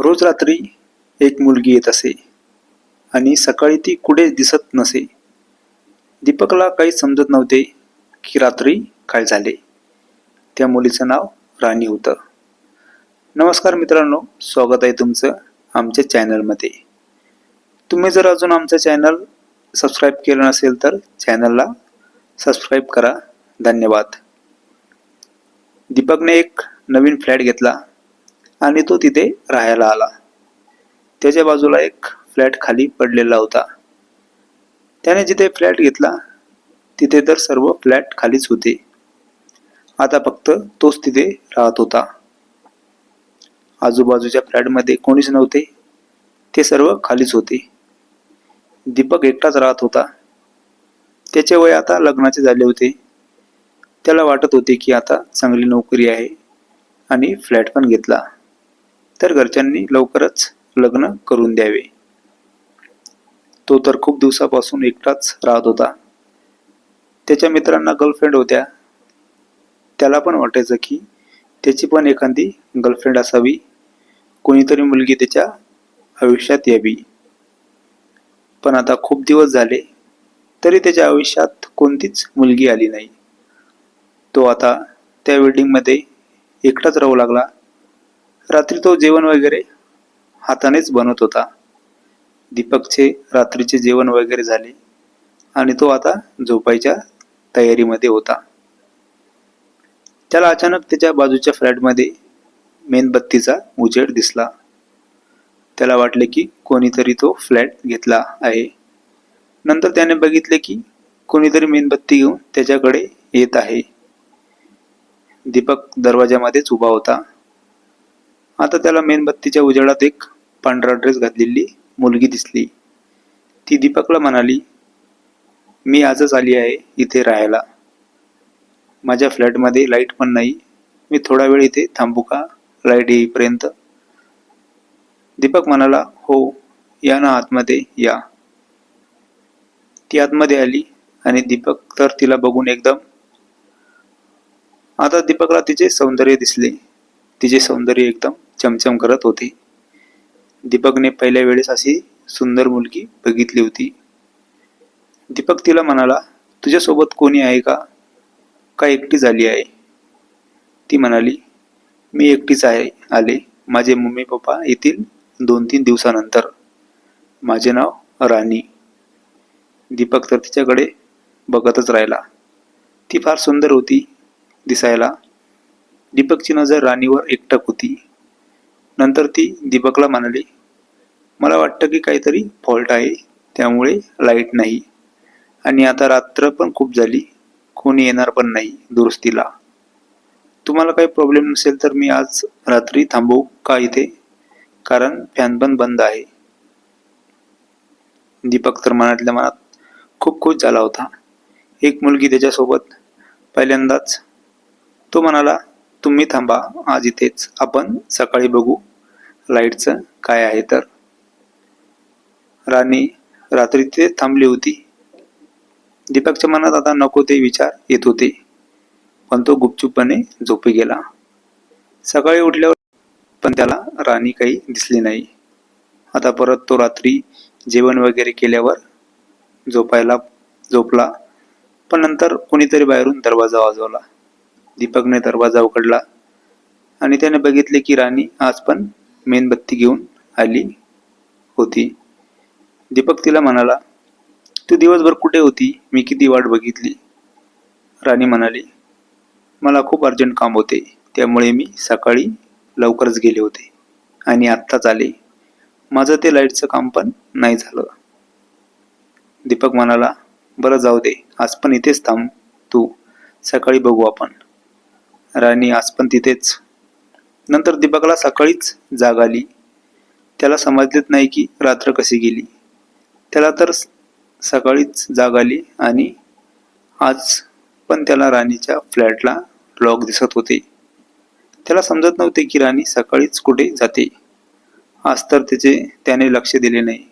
रोज रात्री एक मुलगी येत असे आणि सकाळी ती कुठे दिसत नसे. दीपकला काही समजत नव्हते की रात्री काय झाले. त्या मुलीचं नाव राणी होतं. नमस्कार मित्रांनो स्वागत आहे तुमचं आमच्या चॅनलमध्ये. तुम्ही जर अजून आमचं चॅनल सबस्क्राईब केलं नसेल तर चॅनलला सबस्क्राईब करा. धन्यवाद. दीपकने एक नवीन फ्लॅट घेतला. आणि तो तिथे राहायला आला. त्याच्या बाजूला एक फ्लॅट खाली पडलेला होता. त्याने जिथे फ्लॅट घेतला तिथे तर सर्व फ्लॅट खालीच होते. आता फक्त तोच तिथे राहत होता. आजूबाजूच्या फ्लॅटमध्ये कोणीच नव्हते. ते सर्व खालीच होते. दीपक एकटाच राहत होता. त्याचे वय आता लग्नाचे झाले होते. त्याला वाटत होते की आता चांगली नोकरी आहे आणि फ्लॅट पण घेतला. तर घरच्यांनी लवकरच लग्न करून द्यावे. तो तर खूप दिवसापासून एकटाच राहत होता. त्याच्या मित्रांना गर्लफ्रेंड होत्या. त्याला पण वाटायचं की त्याची पण एखादी गर्लफ्रेंड असावी. कोणीतरी मुलगी त्याच्या आयुष्यात यावी. पण आता खूप दिवस झाले तरी त्याच्या आयुष्यात कोणतीच मुलगी आली नाही. तो आता त्या वेडिंगमध्ये एकटाच राहू लागला. रात्री तो जेवण वगैरे हातानेच बनवत होता. दीपकचे रात्रीचे जेवण वगैरे झाले आणि तो आता झोपायच्या तयारीमध्ये होता. त्याला अचानक त्याच्या बाजूच्या फ्लॅटमध्ये मेणबत्तीचा उजेड दिसला. त्याला वाटले की कोणीतरी तो फ्लॅट घेतला आहे. नंतर त्याने बघितले की कोणीतरी मेणबत्ती घेऊन त्याच्याकडे येत आहे. दीपक दरवाजामध्येच उभा होता. आता त्याला मेणबत्तीच्या उजेडात एक पांढरा ड्रेस घातलेली मुलगी दिसली. ती दीपकला म्हणाली मी आजच आली आहे इथे राहायला. माझ्या फ्लॅटमध्ये लाइट पण नाही. मी थोडा वेळ इथे थांबू का? लाइट येईपर्यंत. दीपक म्हणाला हो या ना आतमध्ये या. ती आतमध्ये आली आणि दीपक तर तिला बघून एकदम आता दीपकला तिचे सौंदर्य दिसले. तिचे सौंदर्य एकदम चमचम करत होते. दीपकने पहिल्या वेळेस अशी सुंदर मुलगी बघितली होती. दीपक तिला म्हणाला तुझ्यासोबत कोणी आहे का? का एकटी झाली आहे? ती म्हणाली मी एकटीच आहे आले. माझे मम्मी पप्पा येतील दोन तीन दिवसानंतर. माझे नाव राणी. दीपक तर तिच्याकडे बघतच राहिला. ती फार सुंदर होती दिसायला. दीपकची नजर राणीवर एकटक होती. नंतर ती दीपकला म्हणाली मला वाटतं की काहीतरी फॉल्ट आहे त्यामुळे लाइट नाही. आणि आता रात्र पण खूप झाली कोणी येणार पण नाही दुरुस्तीला. तुम्हाला काही प्रॉब्लेम नसेल तर मी आज रात्री थांबवू का इथे? कारण फॅन पण बंद आहे. दीपक तर मनातल्या मनात खूप खुश झाला होता. एक मुलगी त्याच्यासोबत पहिल्यांदाच तो म्हणाला तुम्ही थांबा. आज इथेच आपण सकाळी बघू लाईटचं काय आहे तर. राणी रात्री ते थांबली होती. दीपकच्या मनात आता नको ते विचार येत होते. पण तो गुपचूपपणे झोपी गेला. सकाळी उठल्यावर पण त्याला राणी काही दिसली नाही. आता परत तो रात्री जेवण वगैरे केल्यावर झोपायला झोपला. पण नंतर कोणीतरी बाहेरून दरवाजा वाजवला. दीपकने दरवाजा उघडला आणि त्याने बघितले की राणी आज पण मेणबत्ती घेऊन आली होती. दीपक तिला म्हणाला तू दिवसभर कुठे होती? मी किती वाट बघितली. राणी म्हणाली मला खूप अर्जंट काम होते. त्यामुळे मी सकाळी लवकरच गेले होते आणि आत्ताच आले. माझं ते लाईटचं काम पण नाही झालं. दीपक म्हणाला बरं जाऊ दे. आज पण इथेच थांब. तू सकाळी बघू आपण. राणी आज पण तिथेच. नंतर दीपकला सकाळीच जाग आली. त्याला समजलेच नाही की रात्र कशी गेली. त्याला तर सकाळीच जाग आली आणि आज पण त्याला राणीच्या फ्लॅटला लॉक दिसत होते. त्याला समजत नव्हते की राणी सकाळीच कुठे जाते. आज तर त्याचे त्याने लक्ष दिले नाही.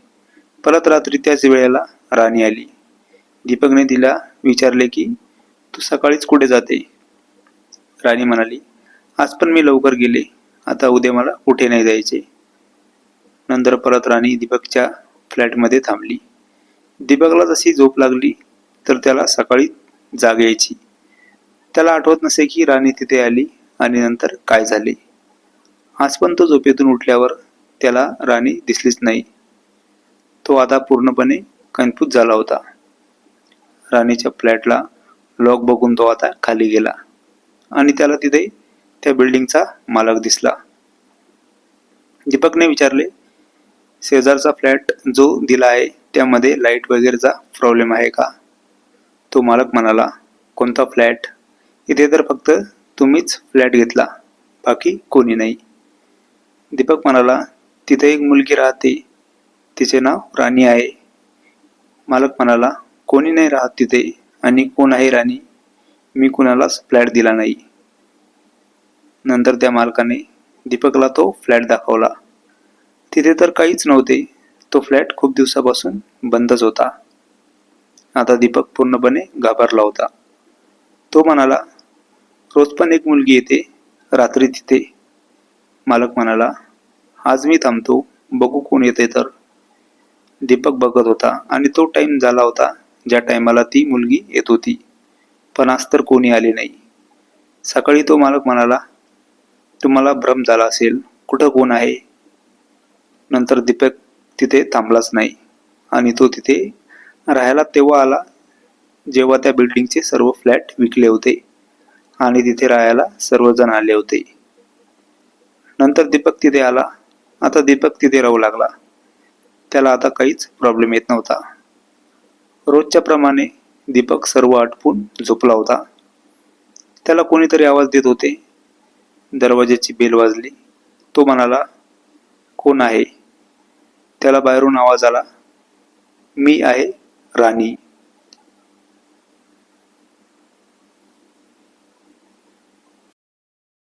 परत रात्री त्याच वेळेला राणी आली. दीपकने तिला विचारले की तू सकाळीच कुठे जाते? राणी म्हणाली आज पण मी लवकर गेले. आता उद्या मला कुठे नाही जायचे. नंतर परत राणी दीपकच्या फ्लॅटमध्ये थांबली. दीपकला जशी झोप लागली तर त्याला सकाळी जाग यायची. त्याला आठवत नसे की राणी तिथे आली आणि नंतर काय झाले. आज पण तो झोपेतून उठल्यावर त्याला राणी दिसलीच नाही. तो आता पूर्णपणे कन्फ्यूज झाला होता. राणीच्या फ्लॅटला लॉक बघून तो आता खाली गेला. आणि त्याला तिथे त्या बिल्डिंगचा मालक दिसला. दीपकने विचारले शेजारचा फ्लॅट जो दिला आहे त्यामध्ये लाइट वगैरेचा प्रॉब्लेम आहे का? तो मालक म्हणाला कोणता फ्लॅट इथे तर फक्त तुम्हीच फ्लॅट घेतला बाकी कोणी नाही. दीपक म्हणाला तिथे एक मुलगी राहते तिचे नाव राणी आहे. मालक म्हणाला कोणी नाही राहत तिथे आणि कोण आहे राणी? मी कुणालाच फ्लॅट दिला नाही. नंतर त्या मालकाने दीपकला तो फ्लॅट दाखवला. तिथे तर काहीच नव्हते. तो फ्लॅट खूप दिवसापासून बंदच होता. आता दीपक पूर्णपणे घाबरला होता. तो म्हणाला रोज पण एक मुलगी येते रात्री तिथे. मालक म्हणाला आज मी थांबतो बघू कोण येते तर. दीपक बघत होता आणि तो टाईम झाला होता ज्या टायमाला ती मुलगी येत होती. पण आज तर कोणी आले नाही. सकाळी तो मालक म्हणाला तुम्हाला भ्रम झाला असेल कुठं कोण आहे? नंतर दीपक तिथे थांबलाच नाही आणि तो तिथे राहायला तेव्हा आला जेव्हा त्या बिल्डिंगचे सर्व फ्लॅट विकले होते आणि तिथे राहायला सर्वजण आले होते. नंतर दीपक तिथे आला. आता दीपक तिथे राहू लागला. त्याला आता काहीच प्रॉब्लेम येत नव्हता. रोजच्या प्रमाणे दीपक सर्व आटपून झोपला होता. त्याला कोणीतरी आवाज देत होते. दरवाज्याची बेल वाजली. तो म्हणाला कोण आहे? त्याला बाहेरून आवाज आला मी आहे राणी.